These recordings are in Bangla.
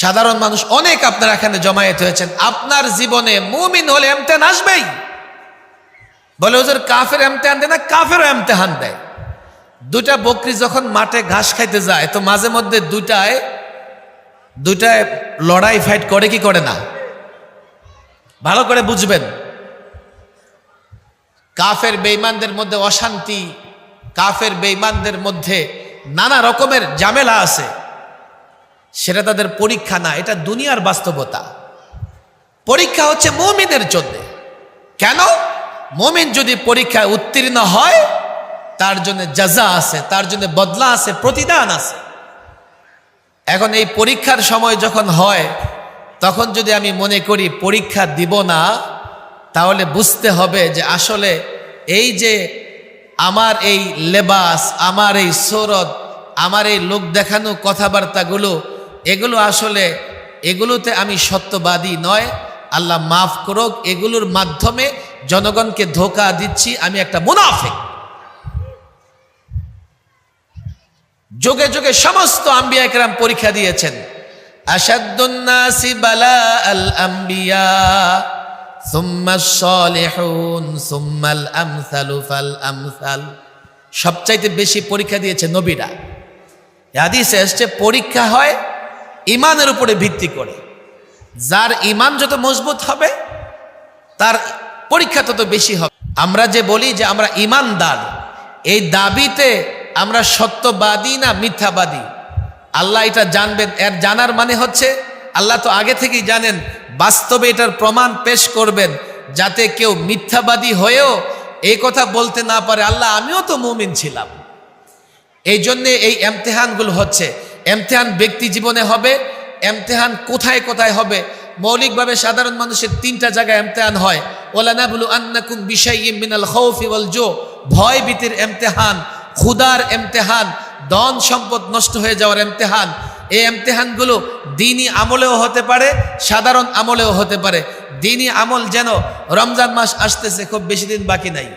সাধারণ মানুষ অনেক আপনার এখানে জমায়েত হয়েছেন। আপনার জীবনে মুমিন হলে এমতেহান আসবেই। বলে ওদের কাফের এমতেহান দেয় না, কাফেরও এমতেহান দেয়। দুটা বকরি যখন মাঠে ঘাস খাইতে যায়, তো মাঝে মধ্যে দুটায় দুটায় লড়াই ফাইট করে কি করে না? ভালো করে বুঝবেন। কাফের বেইমানদের মধ্যে অশান্তি, কাফের বেইমানদের মধ্যে নানা রকমের ঝামেলা আছে। সেটা তাদের পরীক্ষা না, এটা দুনিয়ার বাস্তবতা। পরীক্ষা হচ্ছে মমিনের জন্য। কেন? মমিন যদি পরীক্ষায় উত্তীর্ণ হয়, তার জন্য যাজা আছে, তার জন্য বদলা আছে, প্রতিদান আছে। এখন এই পরীক্ষার সময় যখন হয়, তখন যদি আমি মনে করি পরীক্ষা দিব না, তাহলে বুঝতে হবে যে আসলে এই যে আমার এই লেবাস, আমার এই সৌরদ আমার এই লোক দেখানো কথাবার্তাগুলো এগুলো আসলে, এগুলোতে আমি সত্যবাদী নয়। আল্লাহ মাফ করুক, এগুলোর মাধ্যমে জনগণকে ধোকা দিচ্ছি, আমি একটা মুনাফে যোগে যোগে সমস্ত আম্বিয়া একরাম পরীক্ষা দিয়েছেন আল আম্বিয়া সবচাইতে বেশি পরীক্ষা দিয়েছে নবীরা। এসছে, পরীক্ষা হয় ইমানের উপরে ভিত্তি করে। যার ইমান যত মজবুত হবে, তার পরীক্ষা তত বেশি হবে। আমরা যে বলি যে আমরা ইমানদার, এই দাবিতে আমরা সত্যবাদী না মিথ্যাবাদী? আল্লাহ এটা জানবেন। এর জানার মানে হচ্ছে, আল্লাহ তো আগে থেকেই জানেন, বাস্তবে এটার প্রমাণ পেশ করবেন, যাতে কেউ মিথ্যাবাদী হয়েও এই কথা বলতে না পারে। আল্লাহ আমিও তো মুমিন ছিলাম। এই জন্যে এই এমতেহানগুলো হচ্ছে এমতেহান ব্যক্তি জীবনে হবে, এমতেহান কোথায় কোথায় হবে? মৌলিকভাবে সাধারণ মানুষের তিনটা জায়গায় এমতেহান হয়। ওলানা বলু আন্নাকুম বিষয় মিনাল খৌফি ওয়াল জো। ভয় ভীতির এমতেহান ক্ষুদার এমতেহান, ধন সম্পদ নষ্ট হয়ে যাওয়ার এমতেহান। এই এমতেহানগুলো দিনই আমলেও হতে পারে, সাধারণ আমলেও হতে পারে। দিনই আমল যেন রমজান মাস আসতেছে, খুব বেশি দিন বাকি নাই।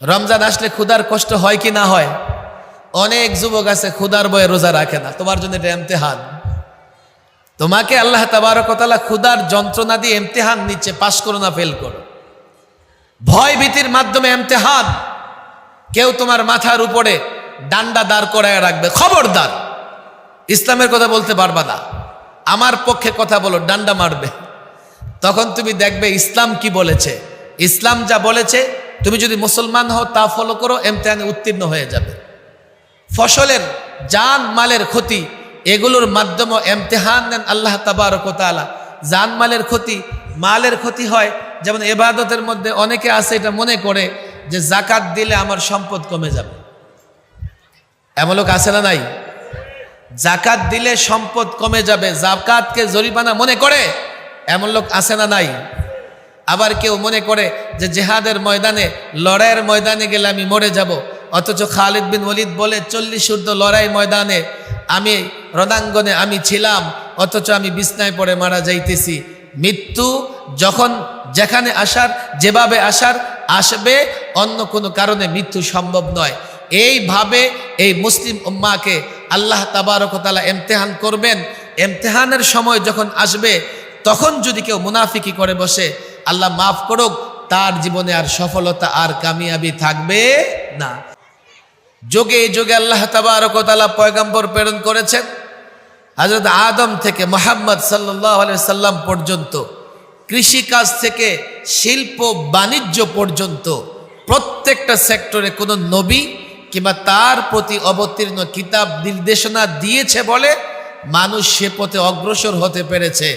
রমজান আসলে ক্ষুদার কষ্ট হয় কি না হয়? অনেক যুবক আছে ক্ষুদার বয়ে রোজা রাখে না। তোমার জন্য এটা এমতেহান তোমাকে আল্লাহ তাবারকতালা ক্ষুদার যন্ত্রণা দিয়ে এমতেহান নিচ্ছে, পাশ করো না ফেল করো। ভয় ভীতির মাধ্যমে এমতেহান কেউ তোমার মাথার উপরে ডান্ডা দাঁড় করায় রাখবে। খবরদার। ইসলামের কথা বলতে পারবা না। আমার পক্ষে কথা বলো, ডান্ডা মারবে। তখন তুমি দেখবে ইসলাম কি বলেছে। ইসলাম যা বলেছে, তুমি যদি মুসলমান হও তা ফলো করো এমতেহানে উত্তীর্ণ হয়ে যাবে। ফসলের, জান মালের ক্ষতি, এগুলোর মাধ্যমে এমতেহান নেন আল্লাহ তাবারকতালা জান মালের ক্ষতি মালের ক্ষতি হয়, যেমন এবাদতের মধ্যে অনেকে আছে এটা মনে করে যে জাকাত দিলে আমার সম্পদ কমে যাবে। এমন লোক আছে না নাই? জাকাত দিলে সম্পদ কমে যাবে, জাকাতকে জরিমানা মনে করে? এমন লোক আছে না নাই? আবার কেউ মনে করে যে জেহাদের ময়দানে, লড়াইয়ের ময়দানে গেলে আমি মরে যাব অথচ খালিদ বিন ওলিদ বলে, চল্লিশ ঊর্ধ্ব লড়াই ময়দানে আমি রণাঙ্গনে আমি ছিলাম, অথচ আমি বিছনায় পড়ে মারা যাইতেছি। মৃত্যু যখন যেখানে আসার, যেভাবে আসার, আসবে অন্য কোনো কারণে মৃত্যু সম্ভব নয়। এইভাবে এই মুসলিম উম্মাকে আল্লাহ তাবারকতালা এমতেহান করবেন। এমতেহানের সময় যখন আসবে, তখন যদি কেউ মুনাফিকি করে বসে, আল্লাহ মাফ করুক, তার জীবনে আর সফলতা আর কামিয়াবি থাকবে না। যোগে যোগে আল্লাহ তাবারকতালা পয়গাম্বর প্রেরণ করেছেন। হজরত আদম থেকে মোহাম্মদ সাল্লাহ সাল্লাম পর্যন্ত, কৃষিকাজ থেকে শিল্প, বাণিজ্য পর্যন্ত প্রত্যেকটা সেক্টরে কোনো নবী কিংবা তার প্রতি অবতীর্ণ কিতাব নির্দেশনা দিয়েছে বলে মানুষ সে পথে অগ্রসর হতে পেরেছে।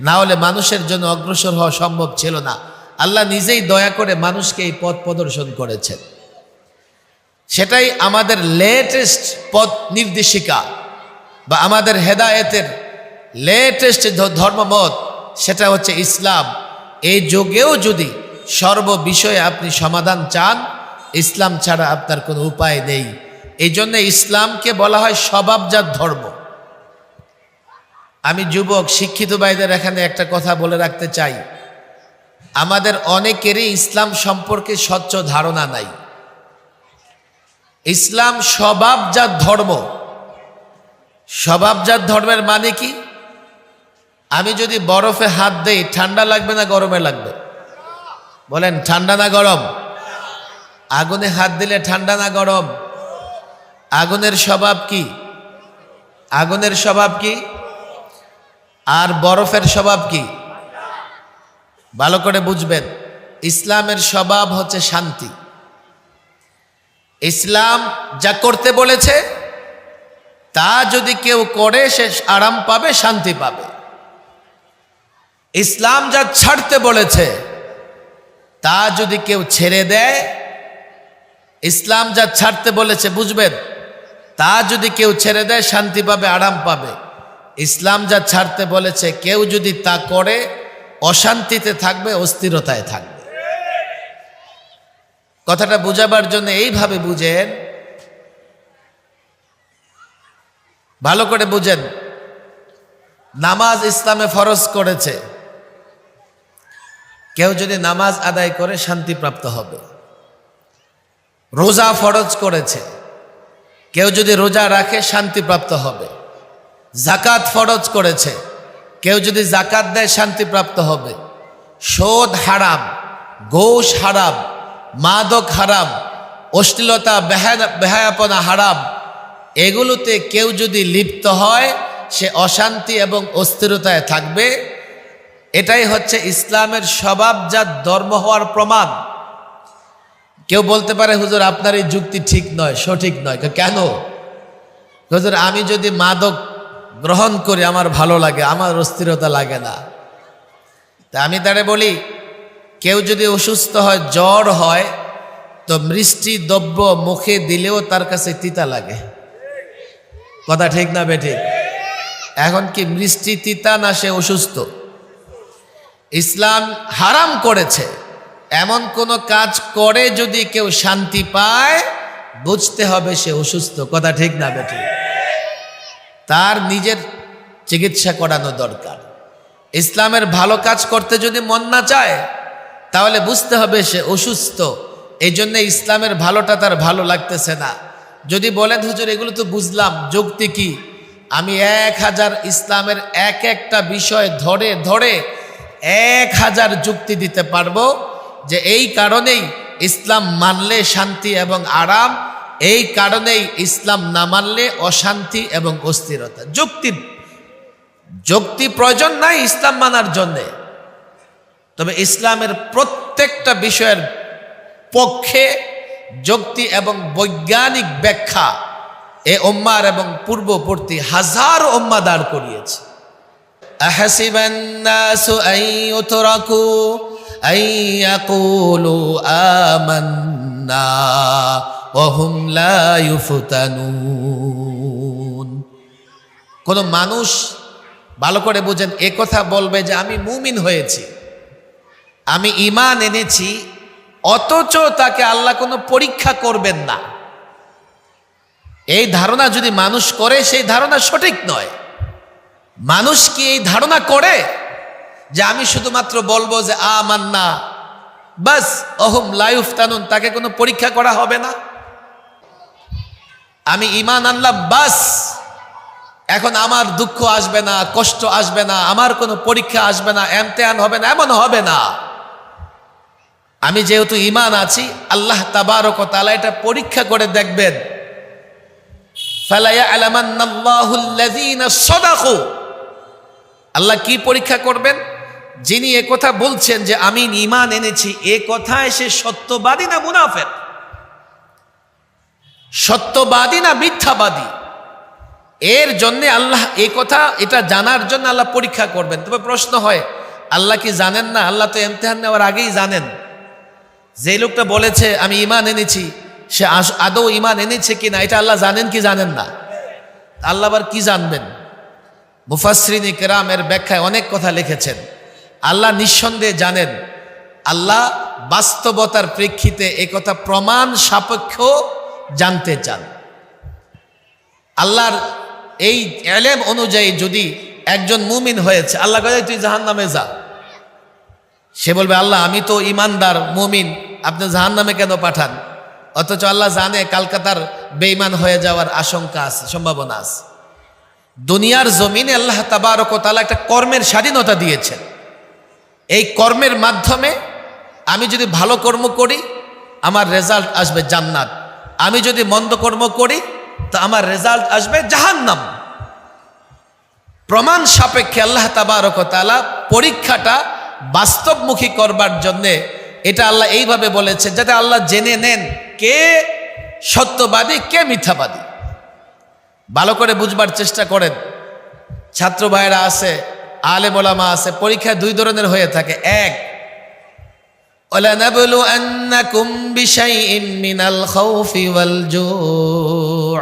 না হলে মানুষের জন্য অগ্রসর হওয়া সম্ভব ছিল না। আল্লাহ নিজেই দয়া করে মানুষকে এই পথ প্রদর্শন করেছেন। সেটাই আমাদের লেটেস্ট পথ নির্দেশিকা বা আমাদের হেদায়েতের লেটেস্ট ধর্মমত, সেটা হচ্ছে ইসলাম। এই যুগেও যদি সর্ব বিষয়ে আপনি সমাধান চান, ইসলাম ছাড়া আপনার কোনো উপায় নেই। এই জন্য ইসলামকে বলা হয় স্বভাবজাত ধর্ম। আমি যুবক, শিক্ষিত ভাইদের এখানে একটা কথা বলে রাখতে চাই। আমাদের অনেকেরই ইসলাম সম্পর্কে স্বচ্ছ ধারণা নাই। ইসলাম স্বভাবজাত ধর্ম। স্বভাবজাত ধর্মের মানে কি? আমি যদি বরফে হাত দেই, ঠান্ডা লাগবে না গরমে লাগবে? বলেন, ঠান্ডা না গরম? আগুনে হাত দিলে ঠান্ডা না গরম? আগুনের স্বভাব কি? আগুনের স্বভাব কি? আর বরফের স্বভাব কি? ভালো করে বুঝবেন। ইসলামের স্বভাব হচ্ছে শান্তি। ইসলাম যা করতে বলেছে, তা যদি কেউ করে, সে আরাম পাবে, শান্তি পাবে। ইসলাম যা ছাড়তে বলেছে, তা যদি কেউ ছেড়ে দেয়, ইসলাম যা ছাড়তে বলেছে, বুঝবেন, তা যদি কেউ ছেড়ে দেয়, শান্তি পাবে, আরাম পাবে। ইসলাম যা ছাড়তে বলেছে, কেউ যদি তা করে, অশান্তিতে থাকবে, অস্থিরতায় থাকবে। কথাটা বুঝাবার জন্য এইভাবে বুঝেন। ভালো করে বুঝেন। নামাজ ইসলামে ফরজ করেছে। কেউ যদি নামাজ আদায় করে শান্তিপ্রাপ্ত হবে। রোজা ফরজ করেছে। কেউ যদি রোজা রাখে শান্তিপ্রাপ্ত হবে। জাকাত ফরজ করেছে। কেউ যদি জাকাত দেয় শান্তিপ্রাপ্ত হবে। শোধ হারাম ঘোষ হারাম। মাদক হারাম, অশ্লীলতা, বেহায়া- বেহায়াপনা হারাম, এগুলোতে কেউ যদি লিপ্ত হয়, সে অশান্তি এবং অস্থিরতায় থাকবে। এটাই হচ্ছে ইসলামের স্বভাব স্বভাবজাত ধর্ম হওয়ার প্রমাণ। কেউ বলতে পারে, হুজুর, আপনার এই যুক্তি ঠিক নয়, সঠিক নয়। কেন? হুজুর, আমি যদি মাদক গ্রহণ করি, আমার ভালো লাগে, আমার অস্থিরতা লাগে না। তা আমি তারে বলি কেউ যদি অসুস্থ হয়, জ্বর হয়, তো মিষ্টি দ্রব্য মুখে দিলেও তার কাছে তিতা লাগে। কথা ঠিক না বেঠিক? এখন কি মিষ্টি তিতা না সে অসুস্থ? ইসলাম হারাম করেছে। এমন কোনো কাজ করে যদি কেউ শান্তি পায়, বুঝতে হবে সে অসুস্থ। কথা ঠিক না বেঠিক? তার নিজের চিকিৎসা করানো দরকার। ইসলামের ভালো কাজ করতে যদি মন না চায় তাহলে বুঝতে হবে সে অসুস্থ। এই জন্য ইসলামের ভালোটা তার ভালো লাগতেছে না। যদি বলেন, হুজুর, এগুলো তো বুঝলাম, যুক্তি কি? আমি এক হাজার ইসলামের এক একটা বিষয় ধরে ধরে এক হাজার যুক্তি দিতে পারব যে এই কারণেই ইসলাম মানলে শান্তি এবং আরাম, এই কারণেই ইসলাম না মানলে অশান্তি এবং অস্থিরতা। যুক্তি যুক্তি প্রয়োজন নাই ইসলাম মানার জন্যে। তবে ইসলামের প্রত্যেকটা বিষয়ের পক্ষে যুক্তি এবং বৈজ্ঞানিক ব্যাখ্যা এ ওম্মার এবং পূর্ববর্তী হাজার ওম্মা দাঁড় করিয়েছে। কোন মানুষ ভালো করে বোঝেন, এ কথা বলবে যে আমি মুমিন হয়েছি। আমি ইমান এনেছি, অথচ তাকে আল্লাহ কোনো পরীক্ষা করবেন না। এই ধারণা যদি মানুষ করে, সেই ধারণা সঠিক নয়। মানুষ কি এই ধারণা করে? যে আমি শুধুমাত্র বলব যে আ মান্না বাস, অহম লাইফ তানুন তাকে কোনো পরীক্ষা করা হবে না। আমি ইমান আনলাম, বাস, এখন আমার দুঃখ আসবে না, কষ্ট আসবে না, আমার কোনো পরীক্ষা আসবে না এমতেহান হবে না, এমন হবে না। আমি যেহেতু ইমান আছি, আল্লাহ তাবারক তালা এটা পরীক্ষা করে দেখবেন। আল্লাহ কি পরীক্ষা করবেন? যিনি কথা বলছেন যে আমি ইমান এনেছি, এ কথায় সে সত্যবাদী না মুনাফেক? সত্যবাদী না মিথ্যাবাদী? এর জন্য আল্লাহ এ কথা, এটা জানার জন্য আল্লাহ পরীক্ষা করবেন। তবে প্রশ্ন হয়, আল্লাহ কি জানেন না? আল্লাহ তো এমতেহান নেওয়ার আগেই জানেন। যে লোকটা বলেছে, আমি ইমান এনেছি। সে আদৌ ইমান এনেছে কি না? এটা আল্লাহ জানেন কি জানেন না? আল্লাহ আবার কি জানবেন? মুফাসরিনী কেরামের ব্যাখ্যায় অনেক কথা লিখেছেন। আল্লাহ নিঃসন্দেহে জানেন, আল্লাহ বাস্তবতার প্রেক্ষিতে এ কথা প্রমাণ সাপেক্ষ জানতে চান। আল্লাহর এই এলেম অনুযায়ী যদি একজন মুমিন হয়েছে, আল্লাহ কাজে তুই জাহান নামে যা। সে বলবে, আল্লাহ, আমি তো ইমানদার মুমিন। আপনি জাহান নামে কেন পাঠান? অথচ আল্লাহ জানে কালকাতার বেইমান হয়ে যাওয়ার আশঙ্কা আছে, সম্ভাবনা আছে। দুনিয়ার জমিনে আল্লাহ তাবারক ও তাআলা একটা কর্মের স্বাধীনতা দিয়েছেন। এই কর্মের মাধ্যমে আমি যদি ভালো কর্ম করি, আমার রেজাল্ট আসবে জান্নাত। আমি যদি মন্দ কর্ম করি, তা আমার রেজাল্ট আসবে জাহান্নাম। প্রমাণ সাপেক্ষে আল্লাহ তাবারক ও তাআলা পরীক্ষাটা বাস্তবমুখী করবার জন্যে এটা আল্লাহ এইভাবে বলেছে যাতে আল্লাহ জেনে নেন কে সত্যবাদী কে মিথ্যাবাদী ভালো করে বুঝবার চেষ্টা করেন ছাত্র ভাইরা আছে আলে মোলামা আছে পরীক্ষা দুই ধরনের হয়ে থাকে এক ولنبلونكم بشيء من الخوف والجوع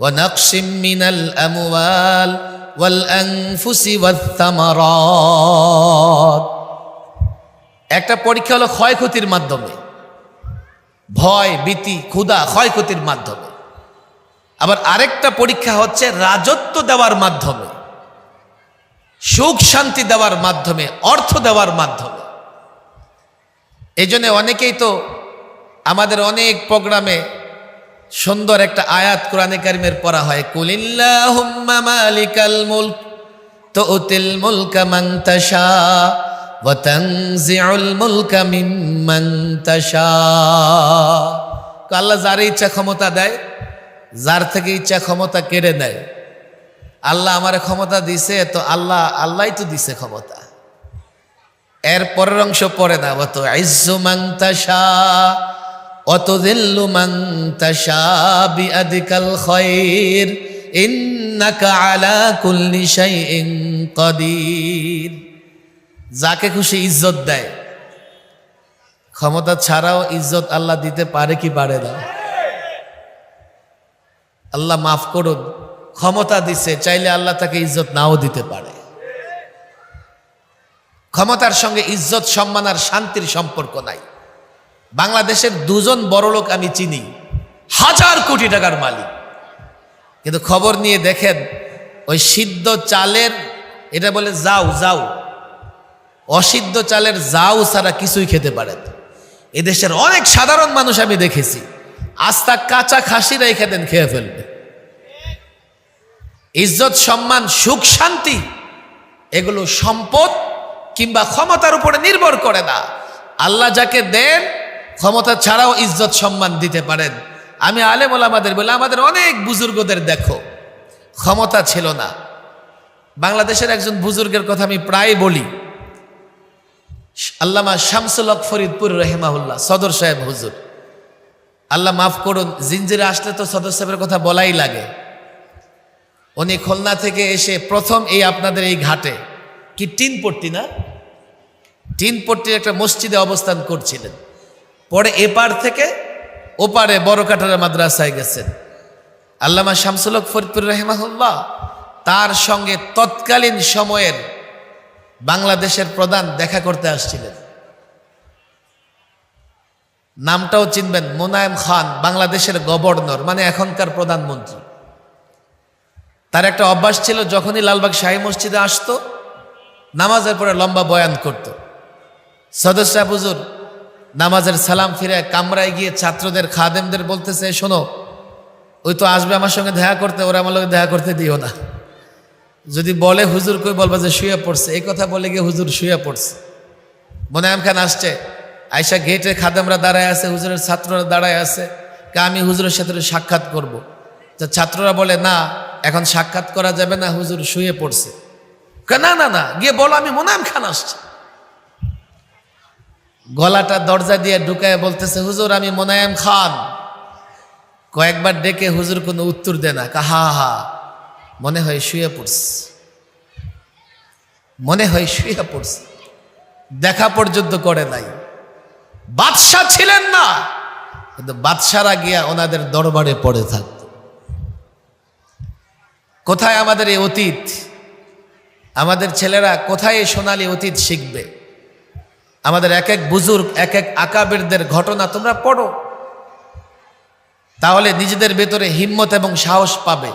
ونقص من الأموال والأنفس والثمرات একটা পরীক্ষা হলো ক্ষয়ক্ষতির মাধ্যমে। ভয়, ভীতি, ক্ষুধা ক্ষয়ক্ষতির মাধ্যমে। আবার আরেকটা পরীক্ষা হচ্ছে রাজত্ব দেওয়ার মাধ্যমে। সুখ শান্তি দেওয়ার মাধ্যমে, অর্থ দেওয়ার মাধ্যমে। এই জন্য অনেকেই তো আমাদের অনেক প্রোগ্রামে সুন্দর একটা আয়াত কোরআনে কারিমের পড়া হয়, কুলিল্লাহুম্মা মালিকাল মুলক মান তাশা মুলকা মিম্মান তাশা। আল্লাহ যার ইচ্ছা ক্ষমতা দেয়, যার থেকে ইচ্ছা ক্ষমতা কেড়ে নেয়। আল্লাহ আমার ক্ষমতা দিছে, তো আল্লাহ, আল্লাহই তো দিছে ক্ষমতা। এর পরের অংশ পড়ে না অত আইজু মাংতাসা অত দিল্লু মাংতাসা বিআদিকাল খৈর, ইন্নাকা আলা কুল্লি শাইইন কদির। যাকে খুশি ইজ্জত দেয়। ক্ষমতা ছাড়াও ইজ্জত আল্লাহ দিতে পারে কি পারে না। আল্লাহ মাফ করুন, ক্ষমতা দিছে, চাইলে আল্লাহ তাকে ইজ্জত নাও দিতে পারে। ক্ষমতার সঙ্গে ইজ্জত, সম্মান আর শান্তির সম্পর্ক নাই। বাংলাদেশের দুজন বড় লোক আমি চিনি, হাজার কোটি টাকার মালিক। কিন্তু খবর নিয়ে দেখেন, ওই সিদ্ধ চালের, এটা বলে যাও যাও। অসিদ্ধ চালের যাও ছাড়া কিছুই খেতে পারে এদেশের অনেক সাধারণ মানুষ আমি দেখেছি আস্তা কাঁচা খাসিরা খাসিরাই খেতেন, খেয়ে ফেলবে। ইজ্জত, সম্মান, সুখ, শান্তি, এগুলো সম্পদ কিংবা ক্ষমতার উপরে নির্ভর করে না। আল্লাহ যাকে দেন, ক্ষমতা ছাড়াও ইজ্জত, সম্মান দিতে পারেন। আমি আলেম ওলামাদের বলে, আমাদের অনেক বুজুর্গদের দেখো, ক্ষমতা ছিল না। বাংলাদেশের একজন বুজুর্গের কথা আমি প্রায় বলি আল্লামা শামসুল হক ফরিদপুর রহেমাহুল্লাহ, সদর সাহেব, হুজুর। আল্লাহ মাফ করুন জিঞ্জিরে আসলে তো সদর সাহেবের কথা বলাই লাগে। উনি খুলনা থেকে এসে প্রথম এই আপনাদের এই ঘাটে। কি টিন পট্টি না? টিন পট্টির একটা মসজিদে অবস্থান করছিলেন। পরে এপার থেকে ওপারে বড় কাটারা মাদ্রাসায় গেছেন। আল্লামা শামসুলক ফরিদপুর রহমাহুল্লাহ, তার সঙ্গে তৎকালীন সময়ের বাংলাদেশের প্রধান দেখা করতে আসছিলেন। নামটাও চিনবেন, মোনায়েম খান, বাংলাদেশের গভর্নর মানে এখনকার প্রধানমন্ত্রী। তার একটা অভ্যাস ছিল, যখনই লালবাগ শাহী মসজিদে আসতো, নামাজের পরে লম্বা বয়ান করত। সদস্য হুজুর নামাজের সালাম ফিরে কামরায় গিয়ে ছাত্রদের, খাদেমদের বলতেছে, শোনো, ওই তো আসবে আমার সঙ্গে দেখা করতে, ওরা আমার লোক দেখা করতে দিও না। যদি বলে হুজুর কই বলবা যে শুয়ে পড়ছে, এই কথা বলে গিয়ে হুজুর শুয়ে পড়ছে। মোনায়াম খান আসছে। আয়সা গেটে খাদেমরা দাঁড়ায় আছে, হুজুরের ছাত্ররা দাঁড়ায় আছে, কে আমি হুজুরের সাথে সাক্ষাৎ করব। তো ছাত্ররা বলে, না, এখন সাক্ষাৎ করা যাবে না, হুজুর শুয়ে পড়ছে। না না না, গিয়ে বলো, আমি মোনায়েম খান আসছি। গলাটা দরজা দিয়ে ঢুকায় বলতেছে, হুজুর, আমি মোনায়েম খান কয়েকবার ডেকে হুজুর কোনো উত্তর দে না কাহা হা। মনে হয় শুয়ে পড়ছে। মনে হয় শুয়ে পড়ছে। দেখা পর্যন্ত করে নাই। বাদশাহ ছিলেন না, কিন্তু বাদশারা গিয়া ওনাদের দরবারে পড়ে থাকত। কোথায় আমাদের এই অতীত? আমাদের ছেলেরা কোথায় এই সোনালী অতীত শিখবে? আমাদের এক এক বুজুর্গ, এক এক আকাবেরদের ঘটনা তোমরা পড়ো। তাহলে নিজেদের ভেতরে হিম্মত এবং সাহস পাবে।